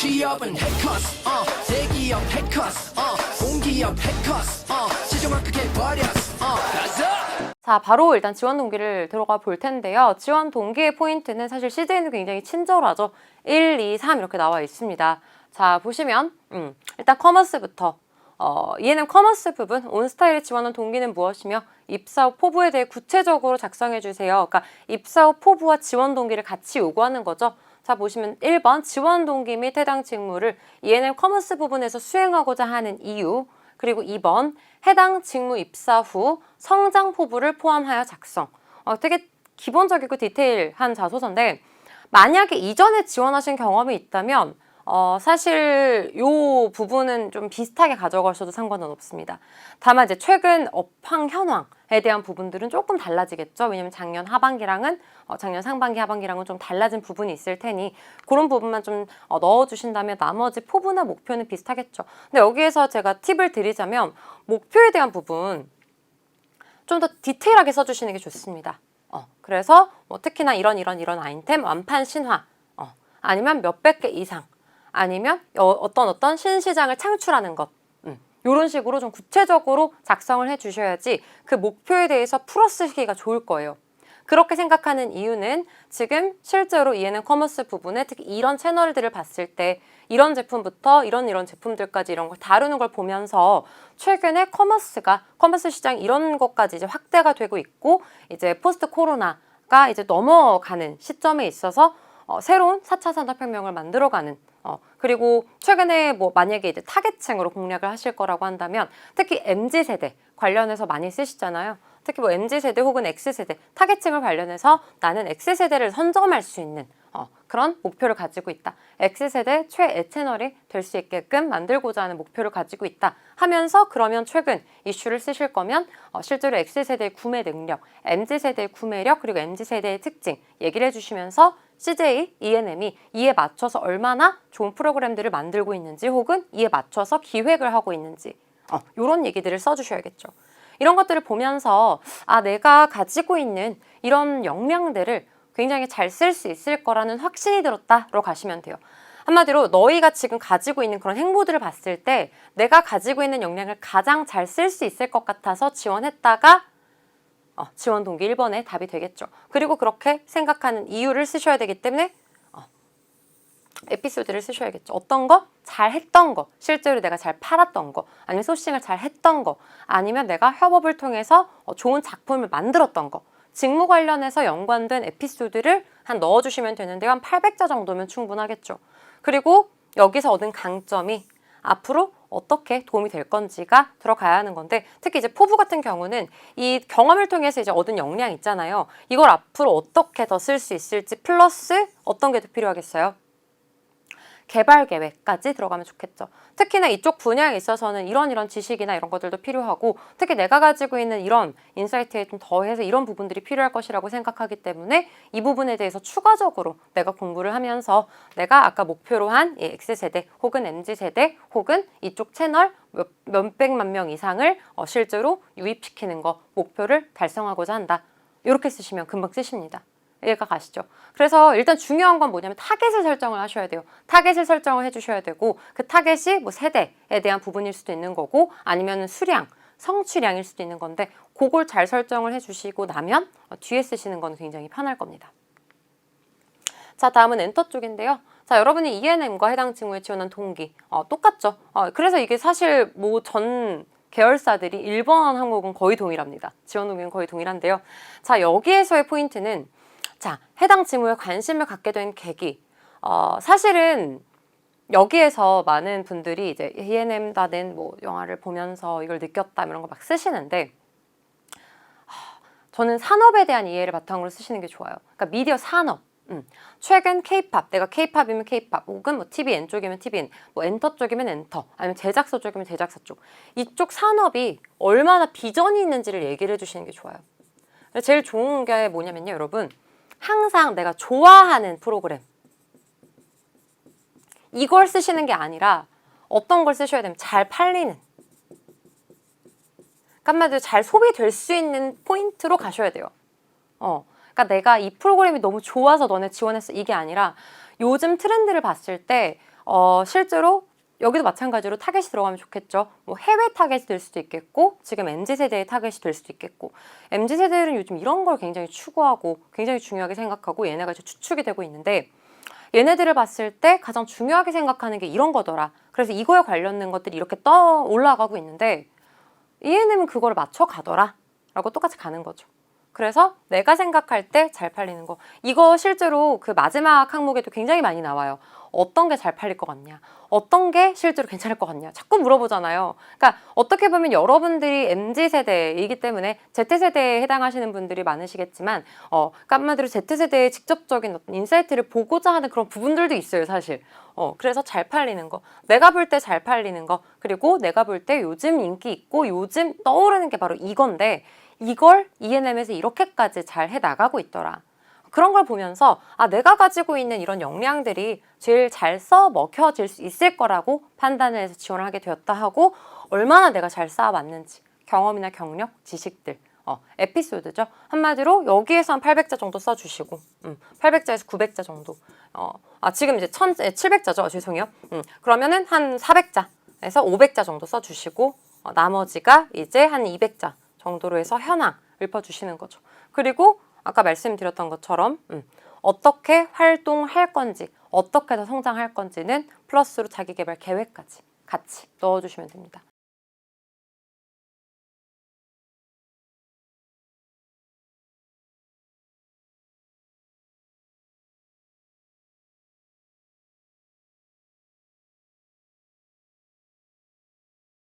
취업은 해커스 어 대기업 해커스 어 공기업 해커스 어 시중을 크게 버렸어 어 가자 자, 바로 일단 지원 동기를 들어가 볼 텐데요. 지원 동기의 포인트는 사실 CJ는 굉장히 친절하죠. 1, 2, 3 이렇게 나와 있습니다. 자, 보시면 음, 일단 커머스부터 어, ENM 커머스 부분 온스타일에 지원한 동기는 무엇이며 입사 후 포부에 대해 구체적으로 작성해 주세요. 그러니까 입사 후 포부와 지원 동기를 같이 요구하는 거죠. 자 보시면 1번 지원 동기 및 해당 직무를 ENM 커머스 부분에서 수행하고자 하는 이유 그리고 2번 해당 직무 입사 후 성장 포부를 포함하여 작성. 어, 되게 기본적이고 디테일한 자소서인데 만약에 이전에 지원하신 경험이 있다면 어, 사실 요 부분은 좀 비슷하게 가져가셔도 상관은 없습니다. 다만 이제 최근 업황 현황에 대한 부분들은 조금 달라지겠죠. 왜냐면 작년 하반기랑은 어, 작년 상반기 하반기랑은 좀 달라진 부분이 있을 테니 그런 부분만 좀 어, 넣어주신다면 나머지 포부나 목표는 비슷하겠죠. 근데 여기에서 제가 팁을 드리자면 목표에 대한 부분 좀 더 디테일하게 써주시는 게 좋습니다. 어, 그래서 뭐 특히나 이런 이런 이런 아이템 완판 신화 어, 아니면 몇백 개 이상 아니면 어, 떤 어떤 신시장을 창출하는 것 음, 이런 식으로 좀 구체적으로 작성을 해 주셔야지 그 목표에 대해서 풀어쓰기가 좋을 거예요. 그렇게 생각하는 이유는 지금 실제로 ENM 커머스 부분에 특히 이런 채널들을 봤을 때 이런 제품부터 이런 이런 제품들까지 이런 걸 다루는 걸 보면서 최근에 커머스가 커머스 시장 이런 것까지 이제 확대가 되고 있고 이제 포스트 코로나가 이제 넘어가는 시점에 있어서 어, 새로운 4차 산업혁명을 만들어가는 어, 그리고 최근에 뭐 만약에 이제 타겟층으로 공략을 하실 거라고 한다면 특히 MZ 세대 관련해서 많이 쓰시잖아요. 특히 뭐 MZ 세대 혹은 X 세대 타겟층을 관련해서 나는 X 세대를 선점할 수 있는 어, 그런 목표를 가지고 있다. X세대 최애 채널이 될 수 있게끔 만들고자 하는 목표를 가지고 있다. 하면서 그러면 최근 이슈를 쓰실 거면 어, 실제로 X세대의 구매 능력, MZ세대의 구매력, 그리고 MZ세대의 특징 얘기를 해주시면서 CJ, ENM이 이에 맞춰서 얼마나 좋은 프로그램들을 만들고 있는지 혹은 이에 맞춰서 기획을 하고 있는지 어, 이런 얘기들을 써주셔야겠죠. 이런 것들을 보면서 아 내가 가지고 있는 이런 역량들을 굉장히 잘 쓸 수 있을 거라는 확신이 들었다로 가시면 돼요. 한마디로 너희가 지금 가지고 있는 그런 행보들을 봤을 때 내가 가지고 있는 역량을 가장 잘 쓸 수 있을 것 같아서 지원했다가 어, 지원 동기 1번에 답이 되겠죠. 그리고 그렇게 생각하는 이유를 쓰셔야 되기 때문에 어, 에피소드를 쓰셔야겠죠. 어떤 거? 잘 했던 거. 실제로 내가 잘 팔았던 거. 아니면 소싱을 잘 했던 거. 아니면 내가 협업을 통해서 어, 좋은 작품을 만들었던 거. 직무 관련해서 연관된 에피소드를 한 넣어주시면 되는데요. 한 800자 정도면 충분하겠죠. 그리고 여기서 얻은 강점이 앞으로 어떻게 도움이 될 건지가 들어가야 하는 건데 특히 이제 포부 같은 경우는 이 경험을 통해서 이제 얻은 역량 있잖아요. 이걸 앞으로 어떻게 더 쓸 수 있을지 플러스 어떤 게 더 필요하겠어요? 개발 계획까지 들어가면 좋겠죠. 특히나 이쪽 분야에 있어서는 이런 이런 지식이나 이런 것들도 필요하고 특히 내가 가지고 있는 이런 인사이트에 좀 더해서 이런 부분들이 필요할 것이라고 생각하기 때문에 이 부분에 대해서 추가적으로 내가 공부를 하면서 내가 아까 목표로 한 이 X세대 혹은 MZ세대 혹은 이쪽 채널 몇, 몇백만 명 이상을 어, 실제로 유입시키는 거 목표를 달성하고자 한다. 이렇게 쓰시면 금방 쓰십니다. 이해가 가시죠? 그래서 일단 중요한 건 뭐냐면 타겟을 설정을 하셔야 돼요. 타겟을 설정을 해주셔야 되고 그 타겟이 뭐 세대에 대한 부분일 수도 있는 거고 아니면 수량, 성취량일 수도 있는 건데 그걸 잘 설정을 해주시고 나면 어, 뒤에 쓰시는 건 굉장히 편할 겁니다. 자 다음은 엔터 쪽인데요. 자 여러분이 ENM과 해당 직무에 지원한 동기 어, 똑같죠. 어, 그래서 이게 사실 뭐전 계열사들이 1번 항목은 거의 동일합니다. 지원 동기는 거의 동일한데요. 자 여기에서의 포인트는 자, 해당 직무에 관심을 갖게 된 계기. 어, 사실은 여기에서 많은 분들이 이제 ENM 다는 뭐 영화를 보면서 이걸 느꼈다 이런 거 막 쓰시는데 하, 저는 산업에 대한 이해를 바탕으로 쓰시는 게 좋아요. 그러니까 미디어 산업. 음. 최근 K-팝, 내가 K-팝이면 K-팝, 혹은 뭐 TVN 쪽이면 TVN, 뭐 엔터 쪽이면 엔터, 아니면 제작사 쪽이면 제작사 쪽. 이쪽 산업이 얼마나 비전이 있는지를 얘기를 해주시는 게 좋아요. 제일 좋은 게 뭐냐면요, 여러분. 항상 내가 좋아하는 프로그램. 이걸 쓰시는 게 아니라 어떤 걸 쓰셔야 되면 잘 팔리는. 한마디로 잘 소비될 수 있는 포인트로 가셔야 돼요. 어, 그러니까 내가 이 프로그램이 너무 좋아서 너네 지원했어. 이게 아니라 요즘 트렌드를 봤을 때 어, 실제로 여기도 마찬가지로 타겟이 들어가면 좋겠죠. 뭐 해외 타겟이 될 수도 있겠고 지금 MZ 세대의 타겟이 될 수도 있겠고 MZ 세대들은 요즘 이런 걸 굉장히 추구하고 굉장히 중요하게 생각하고 얘네가 이제 추측이 되고 있는데 얘네들을 봤을 때 가장 중요하게 생각하는 게 이런 거더라. 그래서 이거에 관련된 것들이 이렇게 떠 올라가고 있는데 ENM은 그걸 맞춰 가더라. 라고 똑같이 가는 거죠. 그래서 내가 생각할 때 잘 팔리는 거. 이거 실제로 그 마지막 항목에도 굉장히 많이 나와요. 어떤 게 잘 팔릴 것 같냐? 어떤 게 실제로 괜찮을 것 같냐? 자꾸 물어보잖아요. 그러니까 어떻게 보면 여러분들이 MZ 세대이기 때문에 Z 세대에 해당하시는 분들이 많으시겠지만, 어, 그러니까 한마디로 Z 세대의 직접적인 어떤 인사이트를 보고자 하는 그런 부분들도 있어요, 사실. 어, 그래서 잘 팔리는 거, 내가 볼 때 잘 팔리는 거, 그리고 내가 볼 때 요즘 인기 있고 요즘 떠오르는 게 바로 이건데, 이걸 ENM에서 이렇게까지 잘 해 나가고 있더라. 그런 걸 보면서 아 내가 가지고 있는 이런 역량들이 제일 잘 써 먹혀질 수 있을 거라고 판단을 해서 지원을 하게 되었다 하고 얼마나 내가 잘 쌓아왔는지 경험이나 경력, 지식들 어, 에피소드죠. 한마디로 여기에서 한 800자 정도 써주시고 음, 800자에서 900자 정도 어, 아 지금 이제 1000, 700자죠. 죄송해요. 음, 그러면은 한 400자에서 500자 정도 써주시고 어, 나머지가 이제 한 200자 정도로 해서 현황 읊어주시는 거죠. 그리고 아까 말씀드렸던 것처럼 음, 어떻게 활동할 건지 어떻게 더 성장할 건지는 플러스로 자기 개발 계획까지 같이 넣어주시면 됩니다.